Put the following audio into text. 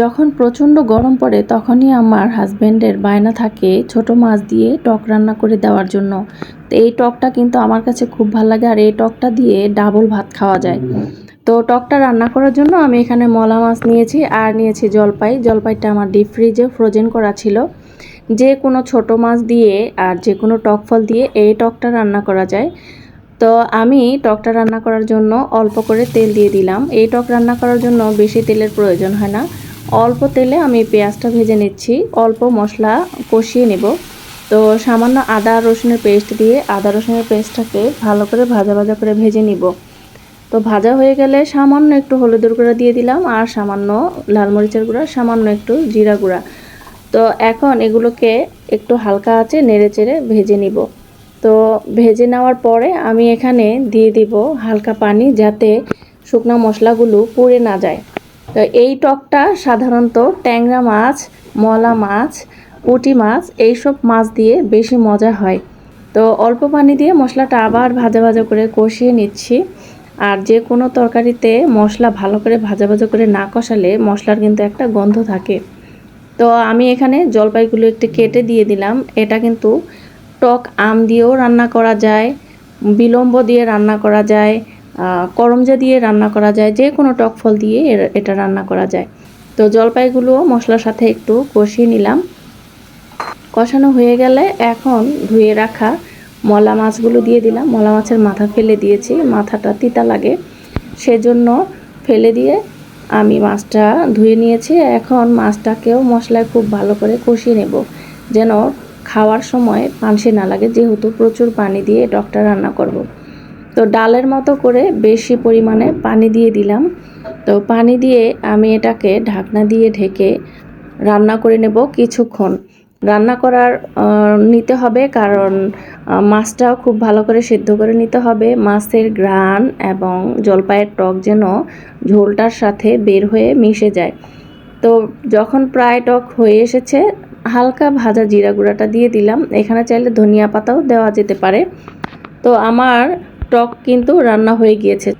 যখন প্রচণ্ড গরম পড়ে, তখনই আমার হাজব্যান্ডের বায়না থাকে ছোট মাছ দিয়ে টক রান্না করে দেওয়ার জন্য। তো এই টকটা কিন্তু আমার কাছে খুব ভালো লাগে আর এই টকটা দিয়ে ডাবল ভাত খাওয়া যায়। তো টকটা রান্না করার জন্য আমি এখানে মলা মাছ নিয়েছি আর নিয়েছি জলপাই। জলপাইটা আমার ডিপ ফ্রিজে ফ্রোজেন করা ছিল। যে কোনো ছোট মাছ দিয়ে আর যে কোনো টক ফল দিয়ে এই টকটা রান্না করা যায়। তো আমি টকটা রান্না করার জন্য অল্প করে তেল দিয়ে দিলাম। এই টক রান্না করার জন্য বেশি তেলের প্রয়োজন হয় না। অল্প তেলে আমি পেঁয়াজটা ভেজে নিচ্ছি। অল্প মশলা কষিয়ে নেব। তো সামান্য আদা, রসুনের পেস্ট দিয়ে আদা, রসুনের পেস্টটাকে ভালো করে ভাজা ভাজা করে ভেজে নিব। তো ভাজা হয়ে গেলে সামান্য একটু হলুদের গুঁড়া দিয়ে দিলাম আর সামান্য লাল মরিচের গুঁড়া, সামান্য একটু জিরা গুঁড়া। তো এখন এগুলোকে একটু হালকা আছে নেড়ে চেড়ে ভেজে নিব। তো ভেজে নেওয়ার পরে আমি এখানে দিয়ে দিব হালকা পানি যাতে শুকনো মশলাগুলো পুড়ে না যায়। তো এই টকটা সাধারণত ট্যাংরা মাছ, মলা মাছ, পুঁটি মাছ এইসব মাছ দিয়ে বেশি মজা হয়। তো অল্প পানি দিয়ে মশলাটা আবার ভাজা ভাজা করে কষিয়ে নিচ্ছি। আর যে কোনো তরকারিতে মশলা ভালো করে ভাজা ভাজা করে না কষালে মশলার কিন্তু একটা গন্ধ থাকে। তো আমি এখানে জলপাইগুলো একটু কেটে দিয়ে দিলাম। এটা কিন্তু টক আম দিয়েও রান্না করা যায়, বিলম্ব দিয়ে রান্না করা যায় করমজা দিয়ে রান্না করা যায়, যে কোনো টক ফল দিয়ে এটা রান্না করা যায়। তো জলপাইগুলো মশলার সাথে একটু কষিয়ে নিলাম। কষানো হয়ে গেলে এখন ধুয়ে রাখা মলা মাছগুলো দিয়ে দিলাম। মলা মাছের মাথা ফেলে দিয়েছি, মাথাটা তিতা লাগে। সেজন্য ফেলে দিয়ে আমি মাছটা ধুয়ে নিয়েছি। এখন মাছটাকেও মশলায় খুব ভালো করে কষিয়ে নেব। যেন খাওয়ার সময় পানসে না লাগে, যেহেতু প্রচুর পানি দিয়ে টকটা রান্না করব। তো ডালের মতো করে বেশি পরিমাণে পানি দিয়ে দিলাম। তো পানি দিয়ে আমি এটাকে ঢাকনা দিয়ে ঢেকে রান্না করে নেব কিছুক্ষণ। রান্না করার নিতে হবে কারণ মাছটাও খুব ভালো করে সেদ্ধ করে নিতে হবে। মাছের গ্রান এবং জলপাইয়ের টক যেন ঝোলটার সাথে বের হয়ে মিশে যায়। তো যখন প্রায় টক হয়ে এসেছে, হালকা ভাজা জিরা গুঁড়াটা দিয়ে দিলাম। এখানে চাইলে ধনিয়া পাতাও দেওয়া যেতে পারে। তো আমার টক কিন্তু রান্না হয়ে গিয়েছে।